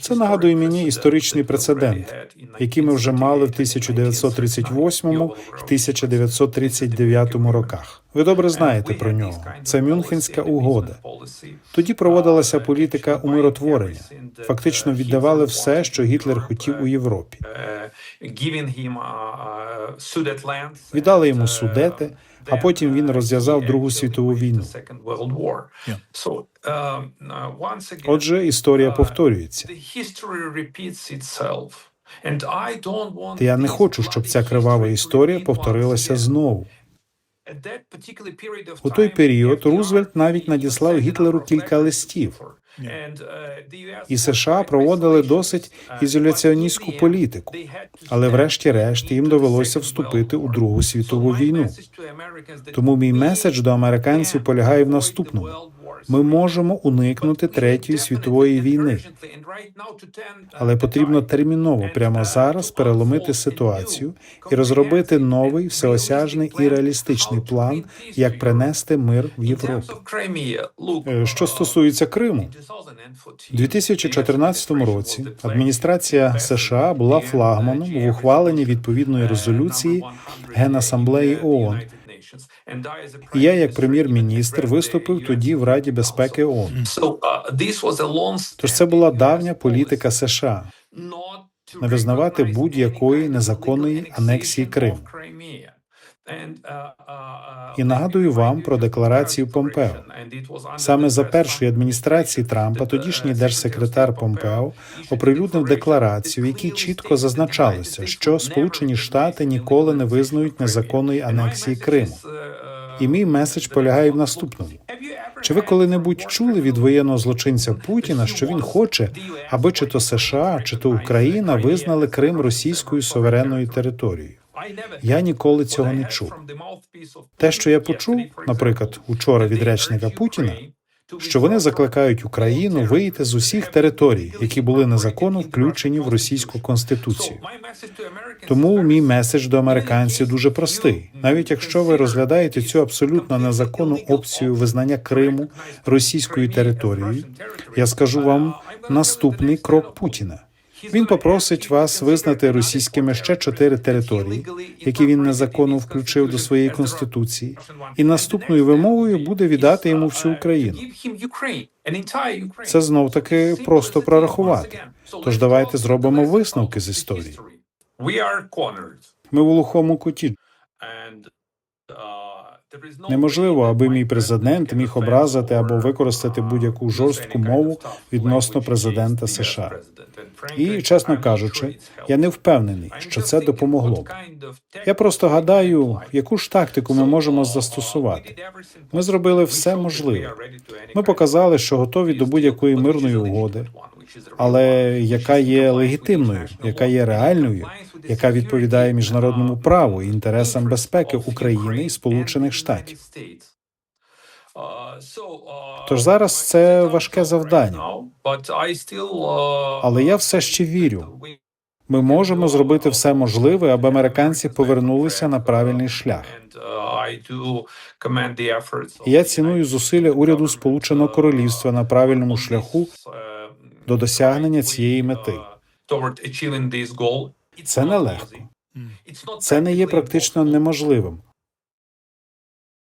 Це нагадує мені історичний прецедент, який ми вже мали в 1938 і 1939 роках. Ви добре знаєте про нього. Це Мюнхенська угода. Тоді проводилася політика умиротворення. Фактично віддавали все, що Гітлер хотів у Європі. Віддали йому судети, а потім він розв'язав Другу світову війну. Отже, історія повторюється. Та я не хочу, щоб ця кривава історія повторилася знову. У той період Рузвельт навіть надіслав Гітлеру кілька листів, і США проводили досить ізоляціоністську політику, але врешті-решт їм довелося вступити у Другу світову війну. Тому мій меседж до американців полягає в наступному: ми можемо уникнути третьої світової війни, але потрібно терміново прямо зараз переломити ситуацію і розробити новий всеосяжний і реалістичний план, як принести мир в Європу. Е, Що стосується Криму, у 2014 році адміністрація США була флагманом в ухваленні відповідної резолюції Генасамблеї ООН. Я, як прем'єр-міністр, виступив тоді в Раді безпеки ООН. Тож це була давня політика США не визнавати будь-якої незаконної анексії Криму. І нагадую вам про декларацію Помпео. Саме за першої адміністрації Трампа тодішній держсекретар Помпео оприлюднив декларацію, в якій чітко зазначалося, що Сполучені Штати ніколи не визнають незаконної анексії Криму. І мій меседж полягає в наступному: чи ви коли-небудь чули від воєнного злочинця Путіна, що він хоче, аби чи то США, чи то Україна визнали Крим російською суверенною територією? Я ніколи цього не чув. Те, що я почув, наприклад, учора від речника Путіна, що вони закликають Україну вийти з усіх територій, які були незаконно включені в російську конституцію. Тому мій меседж до американців дуже простий. Навіть якщо ви розглядаєте цю абсолютно незаконну опцію визнання Криму російською територією, я скажу вам наступний крок Путіна. Він попросить вас визнати російськими ще чотири території, які він незаконно включив до своєї конституції, і наступною вимогою буде віддати йому всю Україну. Це знов таки просто прорахувати. Тож давайте зробимо висновки з історії. Ми в глухому куті. Неможливо, аби мій президент міг образити або використати будь-яку жорстку мову відносно президента США. І, чесно кажучи, я не впевнений, що це допомогло б. Я просто гадаю, яку ж тактику ми можемо застосувати. Ми зробили все можливе. Ми показали, що готові до будь-якої мирної угоди, але яка є легітимною, яка є реальною, яка відповідає міжнародному праву і інтересам безпеки України і Сполучених Штатів. Тож зараз це важке завдання, але я все ще вірю. Ми можемо зробити все можливе, аби американці повернулися на правильний шлях. Я ціную зусилля уряду Сполученого Королівства на правильному шляху до досягнення цієї мети. Це нелегко. Це не є практично неможливим,